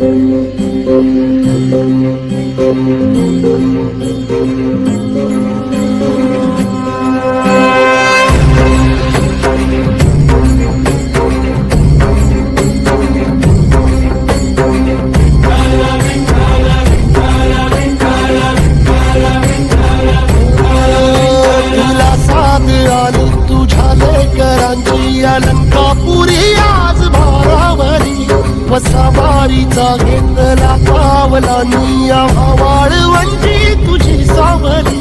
तुला साथ तुझ्या लेकरांची अलंकापुरी वसावारीचा घेतला पावला पावलांनी वाळवंची तुझी सावली.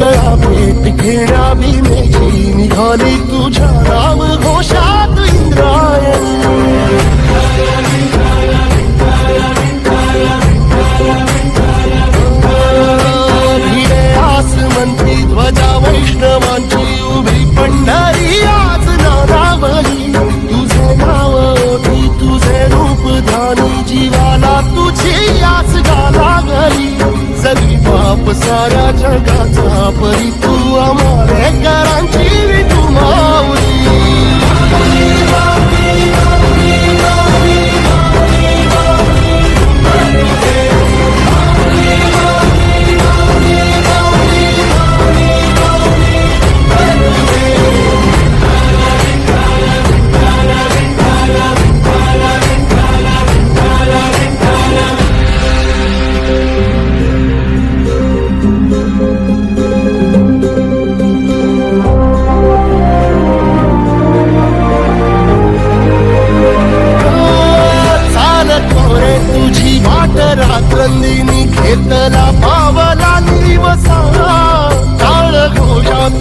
गळा भेट घेण्या भीमेची निघाली.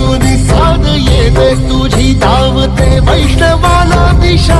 घोषा तुझी साध येते तुझी धावते वैष्णवाला दिशा.